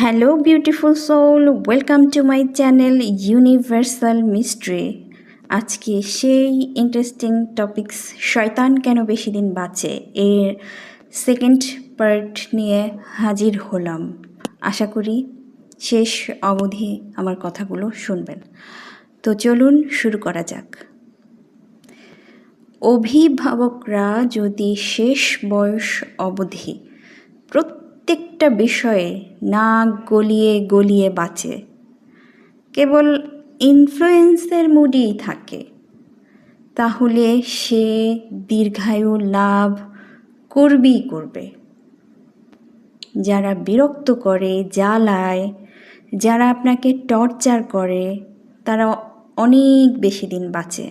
Hello beautiful soul welcome to my channel universal mystery আজকে সেই interesting topics শয়তান কেন বেশি দিন বাঁচে? এর সেকেন্ড পার্ট নিয়ে হাজির হলাম। আশা করি শেষ অবধি আমার কথাগুলো শুনবেন। তো চলুন শুরু করা যাক। অভিভাবকরা যদি শেষ বয়স অবধি প্রত্যেকটা বিষয়ে নাক গলিয়ে গলিয়ে বাঁচে। কেবল ইনফ্লুয়েন্সের মুডেই থাকে। তাহলে সে দীর্ঘায়ু লাভ করবেই করবে। যারা বিরক্ত করে, জ্বালায়, যারা আপনাকে টর্চার করে, তারা অনেক বেশি দিন বাঁচে।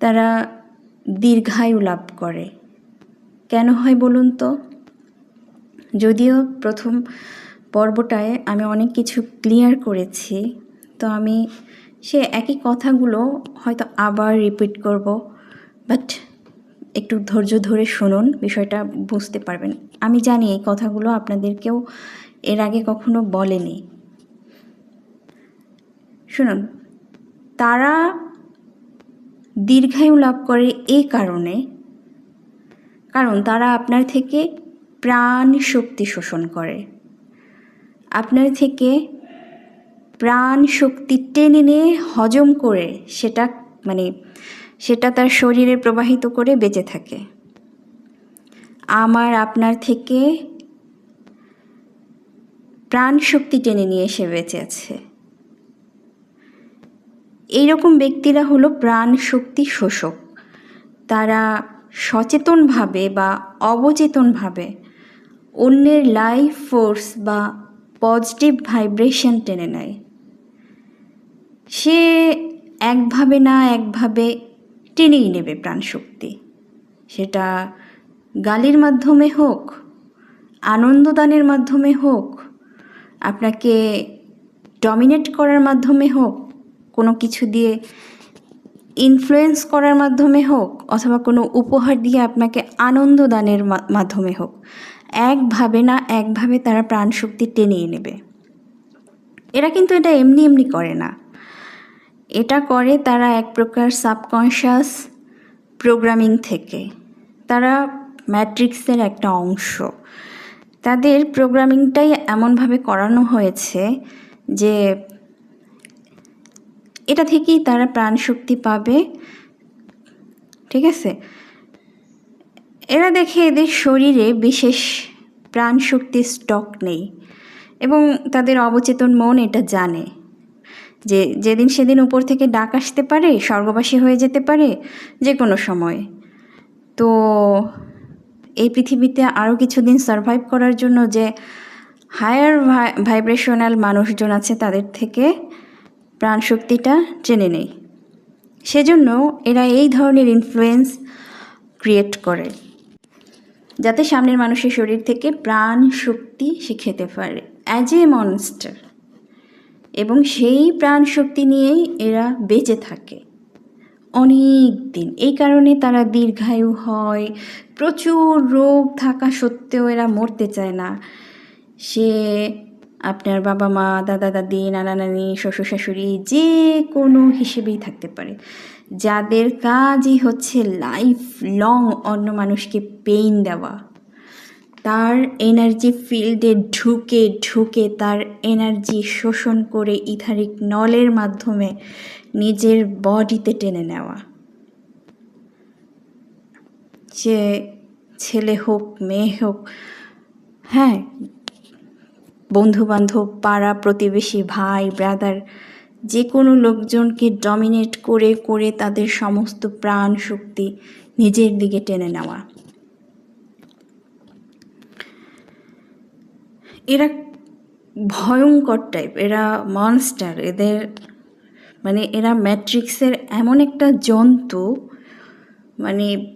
তারা দীর্ঘায়ু লাভ করে। কেন হয় বলুন তো? যদিও প্রথম পর্বটায় আমি অনেক কিছু ক্লিয়ার করেছি, তো আমি সে একই কথাগুলো হয়তো আবার রিপিট করব বাট একটু ধৈর্য ধরে শুনুন, বিষয়টা বুঝতে পারবেন। আমি জানি এই কথাগুলো আপনাদেরকেও এর আগে কখনো বলেনি। শুনুন, তারা দীর্ঘায়ু লাভ করে এই কারণে, কারণ তারা আপনার থেকে প্রাণ শক্তি শোষণ করে। আপনার থেকে প্রাণ শক্তি টেনে নিয়ে হজম করে সেটা মানে সেটা তার শরীরে প্রবাহিত করে বেঁচে থাকে। আমার আপনার থেকে প্রাণ শক্তি টেনে নিয়ে এসে বেঁচে আছে। এইরকম ব্যক্তিরা হলো প্রাণ শক্তি শোষক। তারা সচেতনভাবে বা অবচেতনভাবে অন্যের লাইফ ফোর্স বা পজিটিভ ভাইব্রেশন টেনে নেয়। সে একভাবে না একভাবে টেনেই নেবে প্রাণশক্তি। সেটা গালির মাধ্যমে হোক, আনন্দদানের মাধ্যমে হোক, আপনাকে ডমিনেট করার মাধ্যমে হোক, কোনো কিছু দিয়ে ইনফ্লুয়েন্স করার মাধ্যমে হোক, অথবা কোনো উপহার দিয়ে আপনাকে আনন্দ দানের মাধ্যমে হোক একভাবে না একভাবে তারা প্রাণশক্তি টেনে নেবে। এরা কিন্তু এটা এমনি এমনি করে না। এটা করে তারা এক প্রকার সাবকনশাস প্রোগ্রামিং থেকে। তারা ম্যাট্রিক্সের একটা অংশ। তাদের প্রোগ্রামিংটাই এমনভাবে করানো হয়েছে যে এটা থেকেই তারা প্রাণশক্তি পাবে। ঠিক আছে? এরা দেখে এদের শরীরে বিশেষ প্রাণশক্তির স্টক নেই এবং তাদের অবচেতন মন এটা জানে। যে যেদিন সেদিন উপর থেকে ডাক আসতে পারে, স্বর্গবাসী হয়ে যেতে পারে যে কোনো সময়। তো এই পৃথিবীতে আরও কিছুদিন সারভাইভ করার জন্য যে হায়ার ভাইব্রেশনাল মানুষজন আছে, তাদের থেকে প্রাণশক্তিটা চেনে নেই। সেজন্য এরা এই ধরনের ইনফ্লুয়েন্স ক্রিয়েট করে। যাতে সামনের মানুষের শরীর থেকে প্রাণ শক্তি সে খেতে পারে। অ্যাজ এ মনস্টার এবং সেই প্রাণ শক্তি নিয়েই এরা বেঁচে থাকে। অনেক দিন। এই কারণে তারা দীর্ঘায়ু হয়। প্রচুর রোগ থাকা সত্ত্বেও এরা মরতে চায় না। সে আপনার বাবা মা, দাদা, দাদি, নানা, নানি, শ্বশুর, শাশুড়ি যে কোনো হিসেবেই থাকতে পারে। যাদের কাজই হচ্ছে লাইফ লং অন্য মানুষকে পেইন দেওয়া। তার এনার্জি ফিল্ডে ঢুকে ঢুকে তার এনার্জি শোষণ করে ইথারিক নলের মাধ্যমে নিজের বডিতে টেনে নেওয়া। যে ছেলে হোক, মেয়ে হোক হ্যাঁ বন্ধু বান্ধব পাড়া প্রতিবেশী ভাই ব্রাদার যে কোনো লোকজনকে ডমিনেট করে করে তাদের সমস্ত প্রাণ শক্তি নিজের দিকে টেনে নেওয়া। এরা ভয়ঙ্কর টাইপ এরা মনস্টার এদের মানে এরা ম্যাট্রিক্সের এমন একটা জন্তু মানে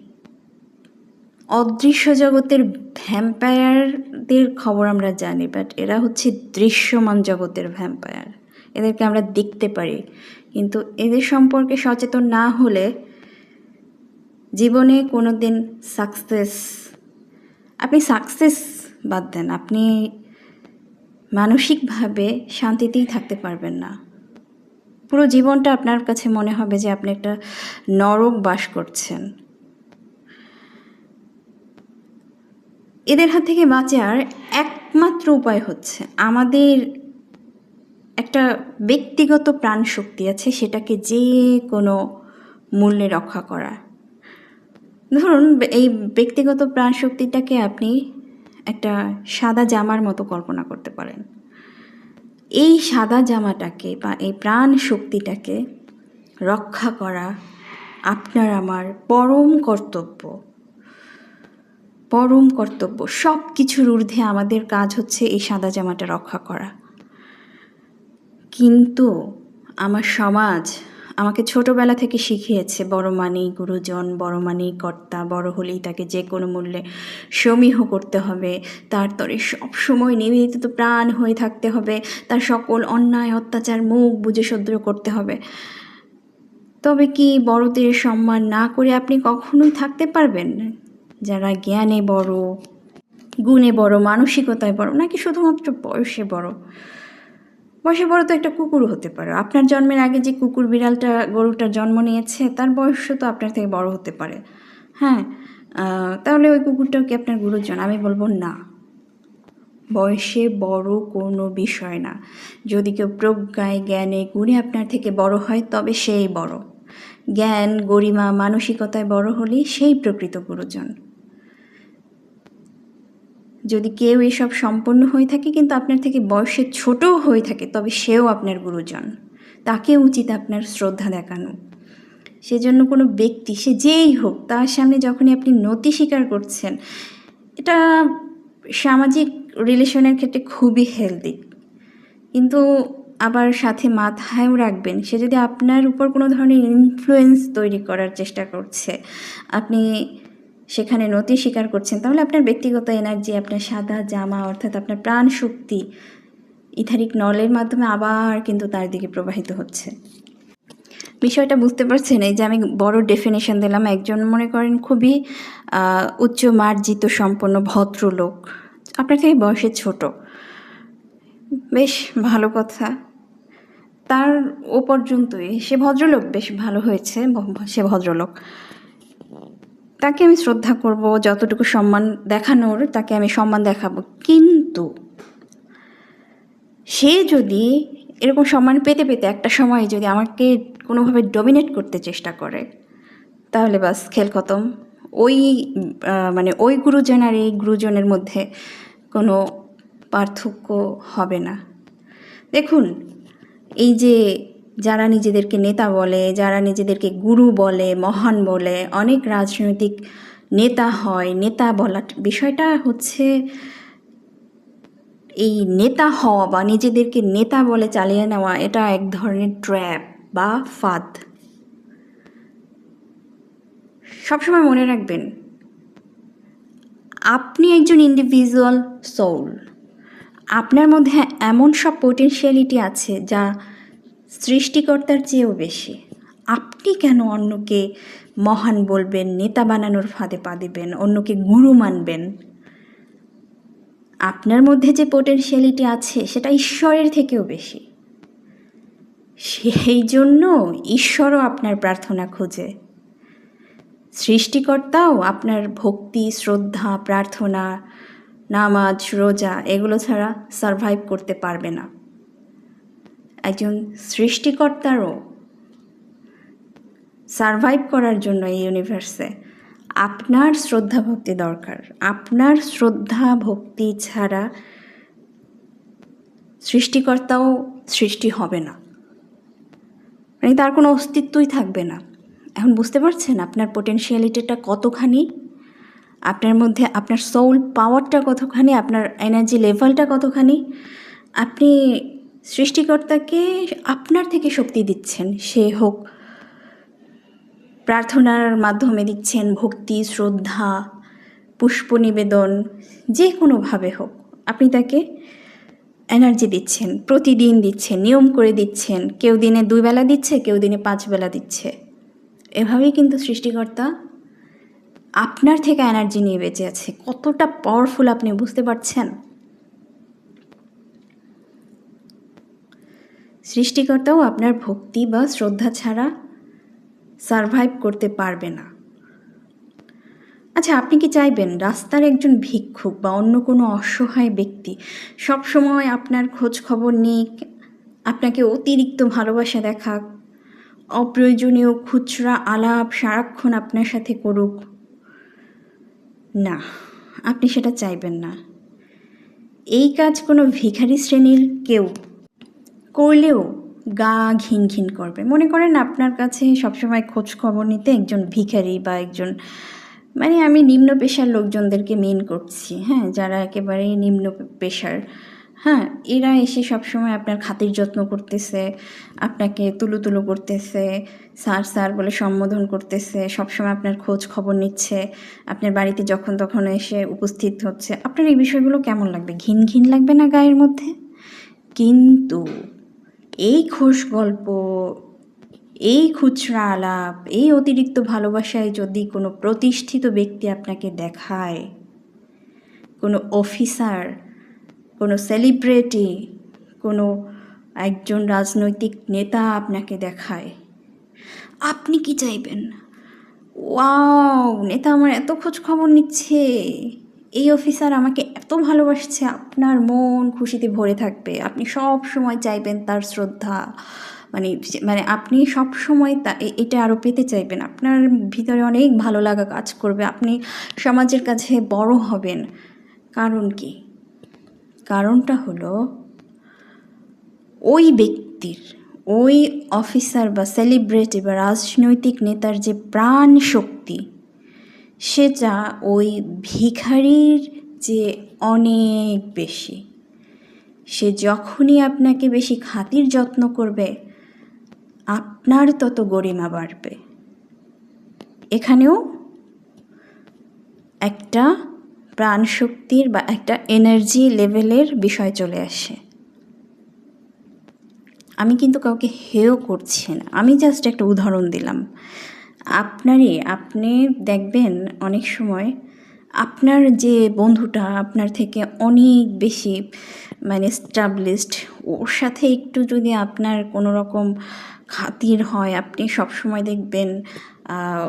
অদৃশ্য জগতের ভ্যাম্পায়ারদের খবর আমরা জানি বাট এরা হচ্ছে দৃশ্যমান জগতের ভ্যাম্পায়ার এদেরকে আমরা দেখতে পারি। কিন্তু এদের সম্পর্কে সচেতন না হলে জীবনে কোনো দিন সাকসেস আপনি সাকসেস বাদ দেন, আপনি মানসিকভাবে শান্তিতেই থাকতে পারবেন না। পুরো জীবনটা আপনার কাছে মনে হবে যে আপনি একটা নরক বাস করছেন। এদের হাত থেকে বাঁচার একমাত্র উপায় হচ্ছে আমাদের একটা ব্যক্তিগত প্রাণ শক্তি আছে সেটাকে যে কোনো মূল্যে রক্ষা করা। ধরুন, এই ব্যক্তিগত প্রাণ শক্তিটাকে আপনি একটা সাদা জামার মতো কল্পনা করতে পারেন। এই সাদা জামাটাকে বা এই প্রাণ শক্তিটাকে রক্ষা করা আপনার আমার পরম কর্তব্য। পরম কর্তব্য। সব কিছুর ঊর্ধ্বে আমাদের কাজ হচ্ছে এই সাদা জামাটা রক্ষা করা। কিন্তু আমার সমাজ আমাকে ছোটবেলা থেকে শিখিয়েছে, বড় মানেই গুরুজন, বড় মানেই কর্তা, বড় হলেই তাকে যে কোনো মূল্যে সমীহ করতে হবে। তার তরে সবসময় নিবেদিত প্রাণ হয়ে থাকতে হবে। তার সকল অন্যায়, অত্যাচার, মুখ বুঝে সহ্য করতে হবে। তবে কি বড়দের সম্মান না করে আপনি কখনোই থাকতে পারবেন? যারা জ্ঞানে বড়, গুণে বড়, মানসিকতায় বড়, নাকি শুধুমাত্র বয়সে বড়? বয়সে বড় তো একটা কুকুর হতে পারে। আপনার জন্মের আগে যে কুকুর বিড়ালটা, গরুটার জন্ম নিয়েছে, তার বয়সও তো আপনার থেকে বড় হতে পারে। হ্যাঁ তাহলে ওই কুকুরটাও কি আপনার গুরুজন? আমি বলব না। বয়সে বড় কোনো বিষয় না। যদি কেউ প্রজ্ঞায়, জ্ঞানে, গুণে আপনার থেকে বড় হয়, তবে সেই বড়। জ্ঞান, গরিমা, মানসিকতায় বড় হলেই সেই প্রকৃত গুরুজন। যদি কেউ এসব সম্পন্ন হয়ে থাকে, কিন্তু আপনার থেকে বয়সে ছোটও হয়ে থাকে, তবে সেও আপনার গুরুজন। তাকে উচিত আপনার শ্রদ্ধা দেখানো। সেজন্য কোনো ব্যক্তি, সে যেই হোক, তার সামনে যখনই আপনি নতি স্বীকার করছেন, এটা সামাজিক রিলেশনের ক্ষেত্রে খুবই হেলদি। কিন্তু আবার সাথে মাথায়ও রাখবেন, সে যদি আপনার উপর কোনো ধরনের ইনফ্লুয়েন্স তৈরি করার চেষ্টা করছে, আপনি সেখানে নতি স্বীকার করছেন, তাহলে আপনার ব্যক্তিগত এনার্জি আপনার সাদা জামা, অর্থাৎ আপনার প্রাণ শক্তি, ইথারিক নলের মাধ্যমে আবার কিন্তু তার দিকে প্রবাহিত হচ্ছে। বিষয়টা বুঝতে পারছেন, এই যে আমি বড় ডেফিনেশন দিলাম, একজন মনে করেন খুবই উচ্চ মার্জিত সম্পন্ন ভদ্রলোক, আপনার থেকে বয়সে ছোট। বেশ ভালো কথা। তার ও পর্যন্তই, সে ভদ্রলোক বেশ ভালো হয়েছে সে ভদ্রলোক। তাকে আমি শ্রদ্ধা করব, যতটুকু সম্মান দেখানোর, তাকে আমি সম্মান দেখাবো। কিন্তু সে যদি এরকম সম্মান পেতে পেতে একটা সময় যদি আমাকে কোনোভাবে ডমিনেট করতে চেষ্টা করে, তাহলে বাস, খেল খতম। ওই মানে ওই গুরুজন আর এই গুরুজনের মধ্যে কোনো পার্থক্য হবে না। দেখুন, এই যে যারা নিজেদেরকে নেতা বলে, যারা নিজেদেরকে গুরু বলে, মহান বলে, অনেক রাজনৈতিক নেতা হয়, নেতা বলা বিষয়টা হচ্ছে এই নেতা হওয়া বা নিজেদেরকে নেতা বলে চালিয়ে নেওয়া, এটা এক ধরনের ট্র্যাপ বা ফাঁদ। সবসময় মনে রাখবেন, আপনি একজন ইন্ডিভিজুয়াল সোল আপনার মধ্যে এমন সব পোটেনশিয়ালিটি আছে যা সৃষ্টিকর্তার চেয়েও বেশি। আপনি কেন অন্যকে মহান বলবেন, নেতা বানানোর ফাঁদে পা দেবেন, অন্যকে গুরু মানবেন? আপনার মধ্যে যে পোটেনশিয়ালিটি আছে, সেটা ঈশ্বরের থেকেও বেশি। সেই জন্য ঈশ্বরও আপনার প্রার্থনা খোঁজে। সৃষ্টিকর্তাও আপনার ভক্তি, শ্রদ্ধা, প্রার্থনা, নামাজ, রোজা, এগুলো ছাড়া সারভাইভ করতে পারবে না। একজন সৃষ্টিকর্তারও সারভাইভ করার জন্য এই ইউনিভার্সে আপনার শ্রদ্ধা ভক্তি দরকার। আপনার শ্রদ্ধা ভক্তি ছাড়া সৃষ্টিকর্তাও সৃষ্টি হবে না। মানে তার কোনো অস্তিত্বই থাকবে না। এখন বুঝতে পারছেন আপনার পোটেনশিয়ালিটিটা কতখানি? আপনার মধ্যে আপনার সোল পাওয়ারটা কতখানি? আপনার এনার্জি লেভেলটা কতখানি? আপনি সৃষ্টিকর্তাকে আপনার থেকে শক্তি দিচ্ছেন। সে হোক প্রার্থনার মাধ্যমে দিচ্ছেন ভক্তি, শ্রদ্ধা, পুষ্প নিবেদন, যে কোনোভাবে হোক। আপনি তাকে এনার্জি দিচ্ছেন, প্রতিদিন দিচ্ছেন, নিয়ম করে দিচ্ছেন। কেউ দিনে দুই বেলা দিচ্ছে, কেউ দিনে পাঁচ বেলা দিচ্ছে। এভাবেই কিন্তু সৃষ্টিকর্তা আপনার থেকে এনার্জি নিয়ে বেঁচে আছে। কতটা পাওয়ারফুল আপনি, বুঝতে পারছেন? সৃষ্টিকর্তাও আপনার ভক্তি বা শ্রদ্ধা ছাড়া সারভাইভ করতে পারবে না। আচ্ছা আপনি কি চাইবেন রাস্তার একজন ভিক্ষুক বা অন্য কোনো অসহায় ব্যক্তি সব সময় আপনার খোঁজ খবর নিক আপনাকে অতিরিক্ত ভালোবাসা দেখাক অপ্রয়োজনীয় খুচরা আলাপ, সারাক্ষণ আপনার সাথে করুক? না, আপনি সেটা চাইবেন না। এই কাজ কোনো ভিখারি শ্রেণির কেউ করলেও গা ঘিন ঘিন করবে। মনে করেন আপনার কাছে সবসময় খোঁজ খবর নিতে একজন ভিখারি বা একজন মানে আমি নিম্ন পেশার লোকজনদেরকে মেন করছি হ্যাঁ যারা একেবারেই নিম্ন পেশার। হ্যাঁ এরা এসে সবসময় আপনার খাতির যত্ন করতেছে, আপনাকে তুলু তুলু করতেছে, স্যার স্যার বলে সম্বোধন করতেছে, সবসময় আপনার খোঁজ খবর নিচ্ছে, আপনার বাড়িতে যখন তখন এসে উপস্থিত হচ্ছে। আপনার এই বিষয়গুলো কেমন লাগবে? ঘিন ঘিন লাগবে না গায়ের মধ্যে? কিন্তু এই খোশ গল্প, এই খুচরা আলাপ, এই অতিরিক্ত ভালোবাসায় যদি কোনো প্রতিষ্ঠিত ব্যক্তি আপনাকে দেখায়, কোনো অফিসার, কোনো সেলিব্রিটি, কোনো একজন রাজনৈতিক নেতা আপনাকে দেখায়, আপনি কি চাইবেন? ওয়াও, নেতা আমার এত খোঁজ খবর নিচ্ছে। এই অফিসার আমাকে এত ভালোবাসছে, আপনার মন খুশিতে ভরে থাকবে। আপনি সব সময় চাইবেন তার শ্রদ্ধা। মানে মানে আপনি সব সময় তা এটা আরও পেতে চাইবেন। আপনার ভিতরে অনেক ভালো লাগা কাজ করবে। আপনি সমাজের কাছে বড় হবেন। কারণ কি? কারণটা হলো, ওই ব্যক্তির, ওই অফিসার বা সেলিব্রিটি বা রাজনৈতিক নেতার যে প্রাণ শক্তি সেটা ওই ভিখারির যে অনেক বেশি। সে যখনই আপনাকে বেশি খাতির যত্ন করবে, আপনার তত গরিমা বাড়বে। এখানেও একটা প্রাণশক্তির বা একটা এনার্জি লেভেলের বিষয় চলে আসে। আমি কিন্তু কাউকে হেয় করছি না। আমি জাস্ট একটা উদাহরণ দিলাম। আপনারই, আপনি দেখবেন অনেক সময় আপনার যে বন্ধুটা আপনার থেকে অনেক বেশি মানে স্টাবলিশড ওর সাথে একটু যদি আপনার কোনো রকম খাতির হয়, আপনি সব সময় দেখবেন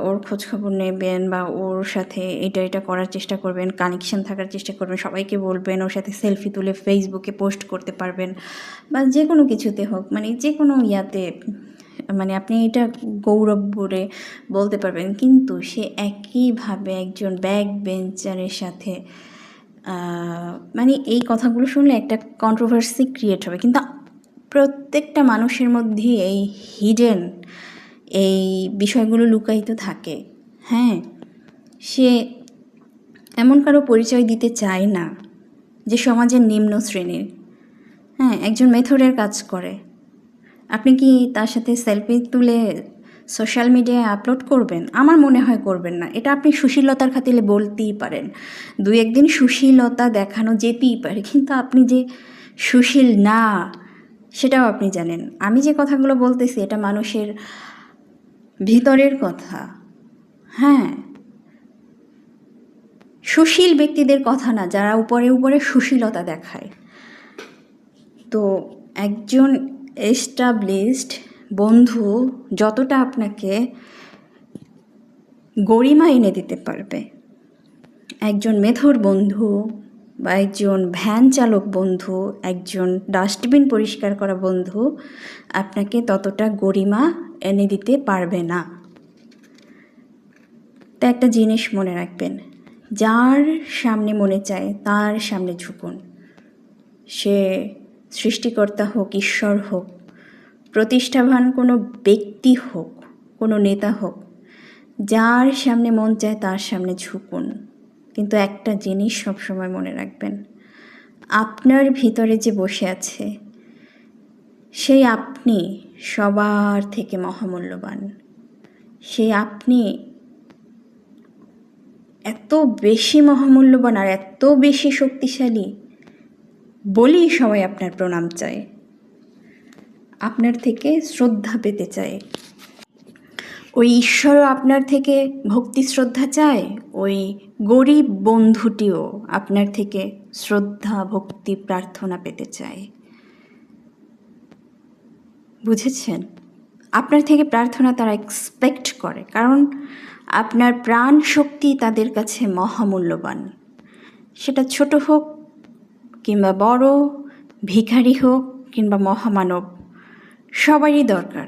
ওর খোঁজখবর নেবেন বা ওর সাথে এটা এটা করার চেষ্টা করবেন কানেকশন থাকার চেষ্টা করবেন, সবাইকে বলবেন, ওর সাথে সেলফি তুলে ফেসবুকে পোস্ট করতে পারবেন বা যে কোনো কিছুতে হোক মানে যে কোনো ইয়াতে মানে আপনি এটা গৌরব করে বলতে পারবেন। কিন্তু সে একইভাবে একজন ব্যাক বেঞ্চারের সাথে মানে এই কথাগুলো শুনলে একটা কন্ট্রোভার্সি ক্রিয়েট হবে। কিন্তু প্রত্যেকটা মানুষের মধ্যে এই হিডেন এই বিষয়গুলো লুকায়িত থাকে। হ্যাঁ সে এমন কারও পরিচয় দিতে চায় না যে সমাজের নিম্ন শ্রেণির। হ্যাঁ একজন মেথডের কাজ করে। আপনি কি তার সাথে সেলফি তুলে সোশ্যাল মিডিয়ায় আপলোড করবেন? আমার মনে হয় করবেন না। এটা আপনি সুশীলতার খাতিরে বলতেই পারেন। দু একদিন সুশীলতা দেখানো যেতেই পারে, কিন্তু আপনি যে সুশীল না, সেটাও আপনি জানেন। আমি যে কথাগুলো বলতেছি, এটা মানুষের ভিতরের কথা। হ্যাঁ। সুশীল ব্যক্তিদের কথা না, যারা উপরে উপরে সুশীলতা দেখায়। তো একজন এস্টাবলিশড বন্ধু যতটা আপনাকে গরিমা এনে দিতে পারবে। একজন মেথর বন্ধু বা একজন ভ্যান চালক বন্ধু, একজন ডাস্টবিন পরিষ্কার করা বন্ধু আপনাকে ততটা গরিমা এনে দিতে পারবে না। তা একটা জিনিস মনে রাখবেন, যার সামনে মনে চায় তার সামনে ঝুঁকুন। সে সৃষ্টিকর্তা হোক, ঈশ্বর হোক, প্রতিষ্ঠাবান কোনো ব্যক্তি হোক, কোনো নেতা হোক, যার সামনে মন চায় তার সামনে ঝুঁকুন। কিন্তু একটা জিনিস সবসময় মনে রাখবেন, আপনার ভিতরে যে বসে আছে, সেই আপনি সবার থেকে মহামূল্যবান। সেই আপনি এত বেশি মহামূল্যবান আর এত বেশি শক্তিশালী বলেই সবাই আপনার প্রণাম চায়। আপনার থেকে শ্রদ্ধা পেতে চায়। ওই ঈশ্বরও আপনার থেকে ভক্তি শ্রদ্ধা চায়। ওই গরিব বন্ধুটিও আপনার থেকে শ্রদ্ধা, ভক্তি, প্রার্থনা পেতে চায়। বুঝেছেন? আপনার থেকে প্রার্থনা তারা এক্সপেক্ট করে, কারণ আপনার প্রাণ শক্তি তাদের কাছে মহামূল্যবান। সেটা ছোট হোক কিংবা বড়, ভিখারি হোক কিংবা মহামানব, সবারই দরকার।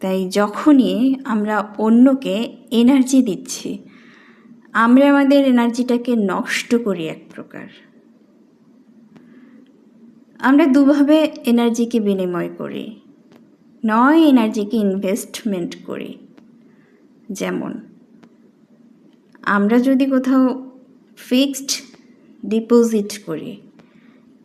তাই যখনই আমরা অন্যকে এনার্জি দিচ্ছি, আমরা আমাদের এনার্জিটাকে নষ্ট করি এক প্রকার। আমরা দুভাবে এনার্জিকে বিনিময় করি, নয় এনার্জিকে ইনভেস্টমেন্ট করি। যেমন, আমরা যদি কোথাও ফিক্সড ডিপোজিট করি।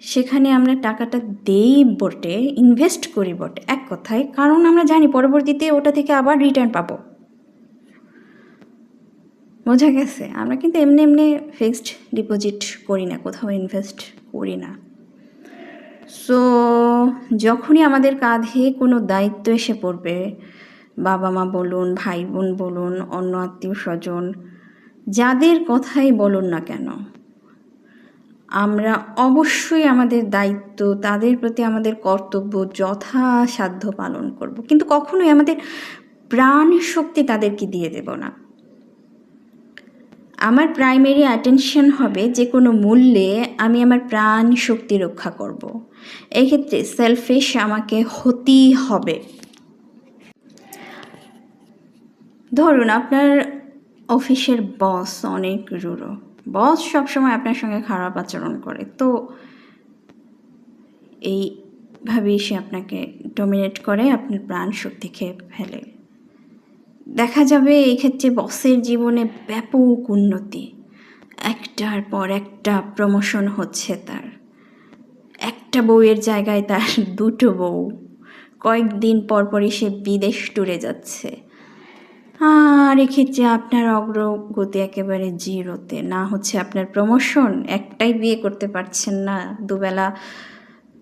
সেখানে আমরা টাকাটা দেই বটে ইনভেস্ট করি বটে, এক কথায়। কারণ আমরা জানি পরবর্তীতে ওটা থেকে আবার রিটার্ন পাবো। বোঝা গেছে? আমরা কিন্তু এমনি এমনি ফিক্সড ডিপোজিট করি না, কোথাও ইনভেস্ট করি না। সো যখনই আমাদের কাঁধে কোনো দায়িত্ব এসে পড়বে বাবা মা বলুন ভাই বোন বলুন, অন্য আত্মীয় স্বজন যাদের কথাই বলুন না কেন আমরা অবশ্যই আমাদের দায়িত্ব, তাদের প্রতি আমাদের কর্তব্য যথাসাধ্য পালন করব। কিন্তু কখনোই আমাদের প্রাণ শক্তি তাদেরকে দিয়ে দেব না। আমার প্রাইমারি অ্যাটেনশন হবে যে কোনো মূল্যে আমি আমার প্রাণ শক্তি রক্ষা করব। এক্ষেত্রে সেলফিশ আমাকে হতেই হবে। ধরুন আপনার অফিসের বস অনেক রুড়ো। বস সবসময় আপনার সঙ্গে খারাপ আচরণ করে। তো এইভাবেই সে আপনাকে ডমিনেট করে, আপনার প্রাণ শক্তি খেয়ে ফেলে। দেখা যাবে এই ক্ষেত্রে বসের জীবনে ব্যাপক উন্নতি। একটার পর একটা প্রমোশন হচ্ছে তার। একটা বউয়ের জায়গায় তার দুটো বউ। কয়েকদিন পরপরই সে বিদেশ টুরে যাচ্ছে। আর এক্ষেত্রে আপনার অগ্রগতি একেবারে জিরোতে। না হচ্ছে আপনার প্রমোশন একটাই বিয়ে করতে পারছেন না, দুবেলা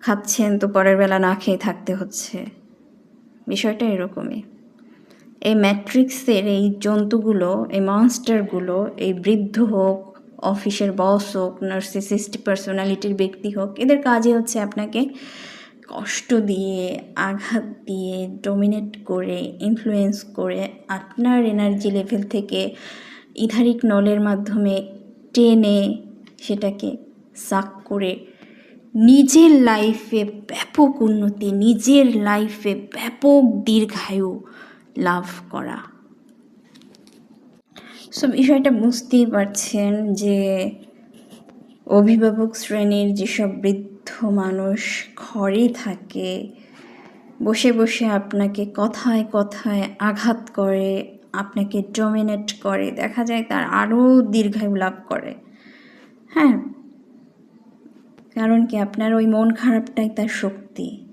খাচ্ছেন তো পরের বেলা না খেয়ে থাকতে হচ্ছে। বিষয়টা এরকমই। এই ম্যাট্রিক্সের এই জন্তুগুলো, এই মনস্টারগুলো এই বৃদ্ধ হোক অফিসের বস হোক নার্সিসিস্ট পার্সোনালিটির ব্যক্তি হোক, এদের কাজই হচ্ছে আপনাকে কষ্ট দিয়ে, আঘাত দিয়ে ডমিনেট করে ইনফ্লুয়েন্স করে আপনার এনার্জি লেভেল থেকে ইধারিক নলের মাধ্যমে টেনে সেটাকে সাক করে নিজের লাইফে ব্যাপক উন্নতি, নিজের লাইফে ব্যাপক দীর্ঘায়ু লাভ করা। সো বিষয়টা বুঝতেই পারছেন যে অভিভাবক শ্রেণির যেসব বৃদ্ধ মানুষ ঘরে থাকে, বসে বসে আপনাকে কথায় কথায় আঘাত করে, আপনাকে ডমিনেট করে, দেখা যায় তার আরও দীর্ঘায়ু লাভ করে। হ্যাঁ কারণ কি আপনার ওই মন খারাপটাই তার শক্তি।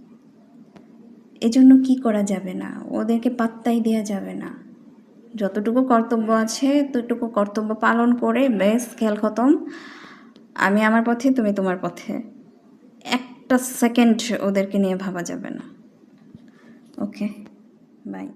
এজন্য কি করা যাবে না? ওদেরকে পাত্তাই দেওয়া যাবে না। যতটুকু কর্তব্য আছে, ততটুকু কর্তব্য পালন করে বেশ খেয়াল খতম। আমি আমার পথে, তুমি তোমার পথে। একটা সেকেন্ড ওদেরকে নিয়ে ভাবা যাবে না। Okay bye